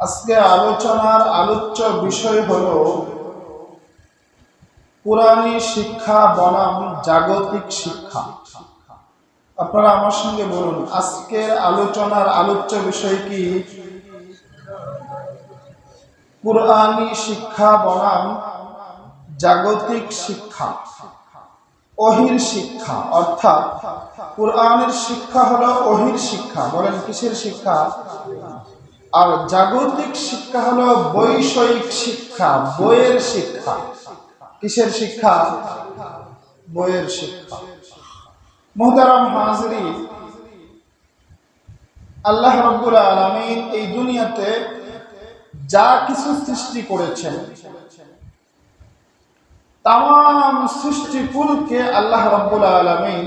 আজকে আলোচনার আলোচ্য বিষয় হল পুরাণী শিক্ষা বনাম জাগতিক শিক্ষা। আপনারা আমার সঙ্গে বলুন, আজকের আলোচনার আলোচ্য বিষয় কি? কুরআনি শিক্ষা বনাম, জাগতিক শিক্ষা, অহির শিক্ষা। অর্থাৎ কুরআনের শিক্ষা হলো অহির শিক্ষা। বলেন, কিসের শিক্ষা? আর জাগতিক শিক্ষা হলো বৈষয়িক শিক্ষা, বইয়ের শিক্ষা। কিসের শিক্ষা? বইয়ের শিক্ষা। মোহতারাম হাজরি, আল্লাহ রব্বুল আলমিন এই দুনিয়াতে যা কিছু সৃষ্টি করেছেন তাম সৃষ্টিকুলকে আল্লাহ রব্বুল আলমিন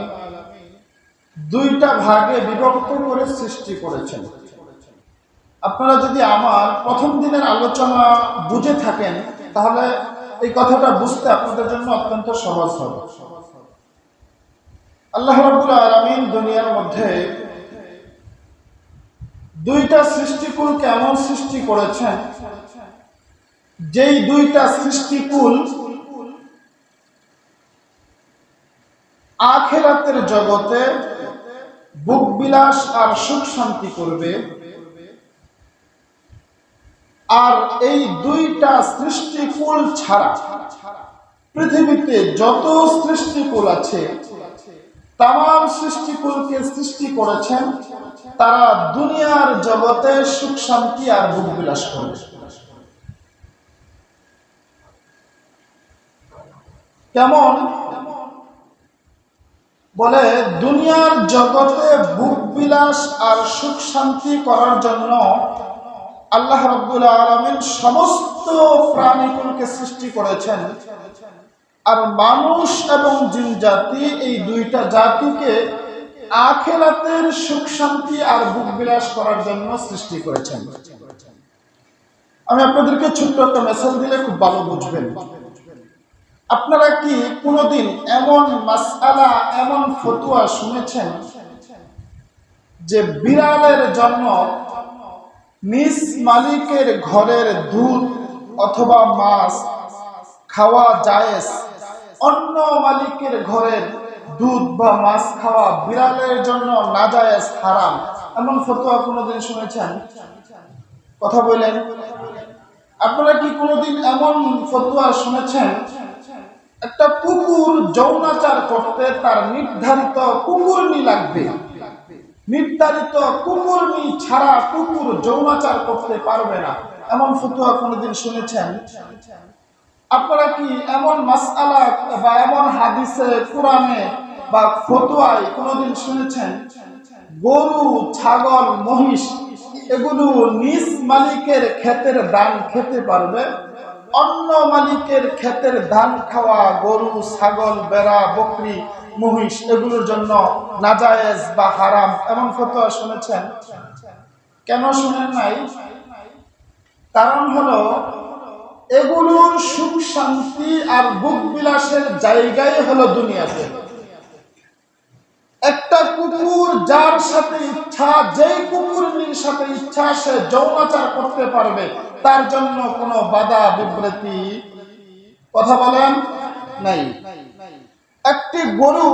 দুইটা ভাগে বিভক্ত করে সৃষ্টি করেছেন। আপনারা যদি আমার প্রথম দিনের আলোচনা বুঝে থাকেন, তাহলে এই কথাটা বুঝতে আপনাদের জন্য অত্যন্ত সহজ হবে। আল্লাহ রব্বুল আলমিন দুনিয়ার মধ্যে দুইটা সৃষ্টিকুলকে এমন সৃষ্টি করেছেন যেই দুইটা সৃষ্টিকুল আখেরাতের জগতে বুক বিলাস আর সুখ শান্তি করবে, আর এই দুইটা সৃষ্টিকুল ছাড়া পৃথিবীতে যত সৃষ্টিকুল আছে তাম সৃষ্টিকুলকে সৃষ্টি করেছেন, তারা দুনিয়ার জগতে সুখ, শান্তি আর বুক বিলাস করবে কেমন? বলে, দুনিয়ার জগতে বুক বিলাস আর সুখ, শান্তি করার জন্য আল্লাহ রব্বুল আলমিন সমস্ত প্রাণীগুলোকে সৃষ্টি করেছেন। আর মানুষ এবং জিন জাতি, এই দুইটা জাতিকে আখেরাতের সুখ শান্তি আর বুক বিলাস করার জন্য সৃষ্টি করেছেন। আমি আপনাদেরকে ছোট্ট একটা মেসেজ দিলে খুব ভালো বুঝবেন। আপনারা কি কোনোদিন এমন মাসালা এমন ফতুয়া শুনেছেন যে বিড়ালের জন্য নিজ মালিকের ঘরের দুধ অথবা মাছ খাওয়া জায়েজ? অন্য মালিকের ঘরের দুধ বা মাছ খাওয়া বিড়ালের জন্য নাজায়েজ হারাম। এমন ফতোয়া কোনোদিন শুনেছেন? কথা বললেন আপনারা কি কোনোদিন এমন ফতোয়া শুনেছেন? একটা কুকুর যৌনাচার করতে তার নির্ধারিত কুকুরনি লাগবে। নির্ধারিত কুকুরনি ছাড়া কুকুর যৌনাচার করতে পারবে না। এমন ফতুয়া কোনোদিন শুনেছেন? আপনারা কি এমন মাসআলা বা এমন হাদিসে, কোরআনে বা ফতুয়ায় কোনোদিন শুনেছেন? গরু, ছাগল, মহিষ, এগুলো নিজ মালিকের ক্ষেতের দান খেতে পারবে? অন্য মালিকের ক্ষেতের ধান খাওয়া গরু, ছাগল, বেড়া, বকরি, মহিষ, এগুলোর জন্য নাজায়েজ বা হারাম এমন ফতোয়া শুনেছেন? কেন শুনেন নাই? কারণ হলো এগুলোর সুখ শান্তি আর বুক বিলাসের জায়গায় হলো দুনিয়াতে। একটা কুকুর যার সাথে ইচ্ছা, যেই কুকুরনির সাথে ইচ্ছা, সে যৌনাচার করতে পারবে। তার জন্য কোনো বাধা, বিবৃতি, কথা বলেন নাই। একটি গরু,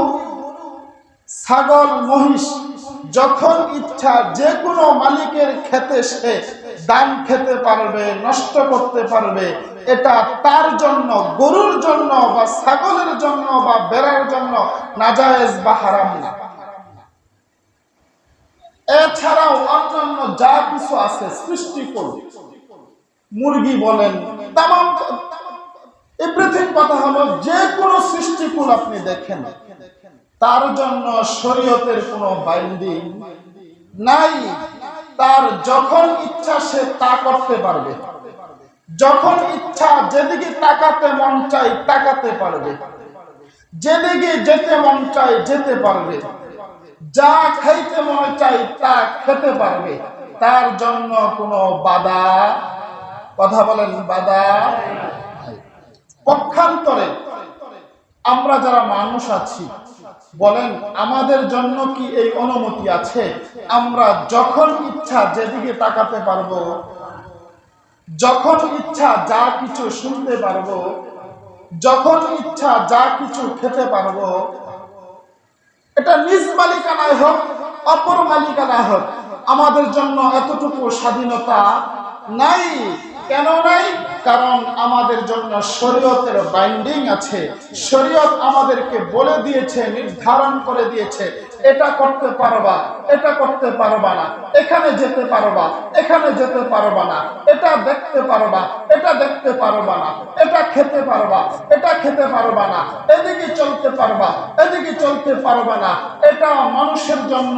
ছাগল, মহিষ, যখন ইচ্ছা, যে কোনো মালিকের খেতে সে দান খেতে পারবে, নষ্ট করতে পারবে, এটা তার জন্য, গরুর জন্য বা ছাগলের জন্য বা বেড়ার জন্য নাজায়েজ বা হারাম না। এছাড়াও অন্যান্য যা কিছু আছে সৃষ্টি করবে মুরগি বলেন তাম এভরিথিং কথা হলো যে কোনো সৃষ্টিকুল আপনি দেখেন। তার জন্য শরীয়তের কোনো বাইন্ডিং নাই। তার যখন ইচ্ছা সে তা করতে পারবে। যখন ইচ্ছা যেদিকে তাকাতে মন চাই তাকাতে পারবে। যেদিকে যেতে মন চাই যেতে পারবে। যা খাইতে মনে চাই তা খেতে পারবে। তার জন্য কোনো বাধা, কথা বলেন বাধা পক্ষান্তরে আমরা যারা মানুষ আছি বলেন, আমাদের জন্য কি এই অনুমতি আছে? আমরা যখন ইচ্ছা যেদিকে তাকাতে পারব, যখন ইচ্ছা যা কিছু শুনতে পারব, যখন ইচ্ছা যা কিছু খেতে পারব, এটা নিজ মালিকানায় হোক, অপর মালিকানায় হোক, আমাদের জন্য এতটুকু স্বাধীনতা নাই। কেন নাই? কারণ আমাদের জন্য শরীয়তের বাইন্ডিং আছে। শরীয়ত আমাদেরকে বলে দিয়েছে, নির্ধারণ করে দিয়েছে। এটা করতে পারবা, এটা করতে পারবা না। এখানে যেতে পারবা, এখানে যেতে পারবা না। এটা দেখতে পারবা, এটা দেখতে পারবা না। এটা খেতে পারবা, এটা খেতে পারবা না। এদিকে চলতে পারবা, এদিকে চলতে পারবা না। এটা মানুষের জন্য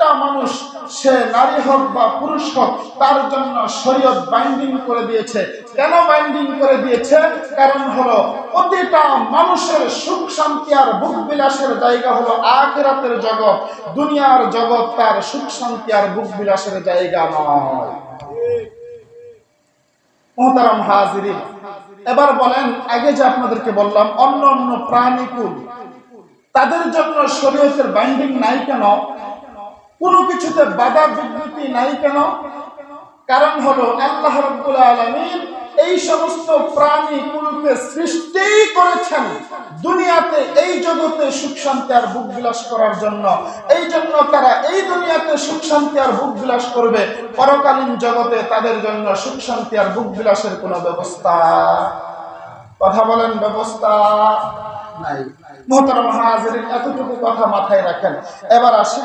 প্রত্যেকটা মানুষ, সে নারী হোক বা পুরুষ হোক, তার জন্য শরীয়ত বাইন্ডিং করে দিয়েছে। কেন বাইন্ডিং করে দিয়েছে? কারণ হলো, প্রতিটা মানুষের সুখ, শান্তি আর বুক বিলাসের জায়গা হলো আখেরাতের জগৎ। দুনিয়ার জগৎ তার সুখ, শান্তি আর বুক বিলাসের জায়গা নয়। মহতারাম হাজিরিন, এবার বলেন, আগে যে আপনাদেরকে বললাম অন্য অন্য প্রাণীকুল, তাদের জন্য শরীয়তের বাইন্ডিং নাই কেন? কোনো কিছুতে বাধা বিবৃতি নাই কেন? কারণ হলো আল্লাহ রাব্বুল আলামিন এই সমস্ত প্রাণী কুলকে সৃষ্টি করেছেন দুনিয়াতে, এই জগতে সুখ শান্তি আর বুক বিলাস করার জন্য। এই জন্য তারা এই দুনিয়াতে সুখ শান্তি আর বুক বিলাস করবে। পরকালীন জগতে তাদের জন্য সুখ শান্তি আর বুক বিলাসের কোনো ব্যবস্থা কথা বলেন, ব্যবস্থা নাই। মোহতারাম হাজির এতটুকু কথা মাথায় রাখেন। এবার আসি